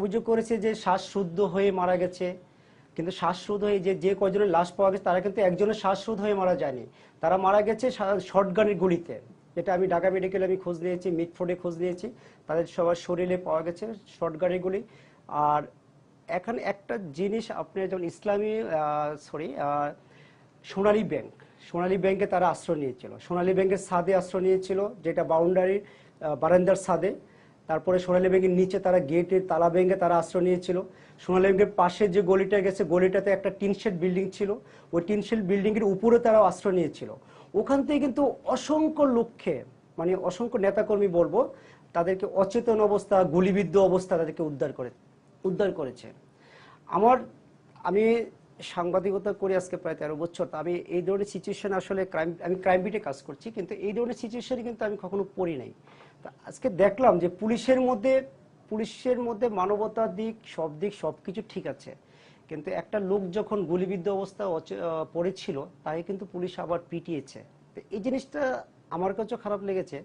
অভিযোগ করেছে যে শ্বাসরুদ্ধ হয়ে মারা গেছে। কিন্তু শ্বাসরোধ হয়ে যে যে কজনের লাশ পাওয়া গেছে, তারা কিন্তু একজনের শ্বাসরোধ হয়ে মারা যায়নি। তারা মারা গেছে শর্টগানের গুলিতে। যেটা আমি ঢাকা মেডিকেলে আমি খোঁজ নিয়েছি মিটফোর্ডে খোঁজ নিয়েছি। তাদের সবার শরীরে পাওয়া গেছে শর্টগানের গুলি। আর এখন একটা জিনিস আপনি যেমন ইসলামী সরি সোনালী ব্যাংক, সোনালী ব্যাংকে তারা আশ্রয় নিয়েছিল। সোনালী ব্যাংকের ছাদে আশ্রয় নিয়েছিল, যেটা বাউন্ডারির বারান্দার ছাদে তারপরে সোনালী ব্যাংকের নিচে তারা গেটের তালা ব্যাংকে তারা আশ্রয় নিয়েছিল। সোনালী ব্যাংকের পাশে যে গলিটা গেছে, গলিটাতে একটা টিনশেড বিল্ডিং ছিল। ওই টিনশেড এর উপরে তারা আশ্রয় নিয়েছিল। ওখান থেকে কিন্তু অসংখ্য লক্ষ্যে মানে অসংখ্য নেতাকর্মী বলব, তাদেরকে অচেতন অবস্থা, গুলিবিদ্ধ অবস্থা তাদেরকে উদ্ধার করে, উদ্ধার করেছে। আমার, আমি সাংবাদিকতা করে আজকে প্রায় তেরো বছর। তা আমি এই ধরনের সিচুয়েশন আসলে ক্রাইম আমি ক্রাইম বিটে কাজ করছি, কিন্তু এই ধরনের সিচুয়েশনে কিন্তু আমি কখনো পড়ি নাই। তা আজকে দেখলাম যে পুলিশের মধ্যে পুলিশের মধ্যে মানবতার দিক, সব দিক সব কিছু ঠিক আছে। কিন্তু একটা লোক যখন গুলিবিদ্ধ অবস্থা পড়েছিল, তাকে কিন্তু পুলিশ আবার পিটিয়েছে। তো এই জিনিসটা আমার কাছেও খারাপ লেগেছে।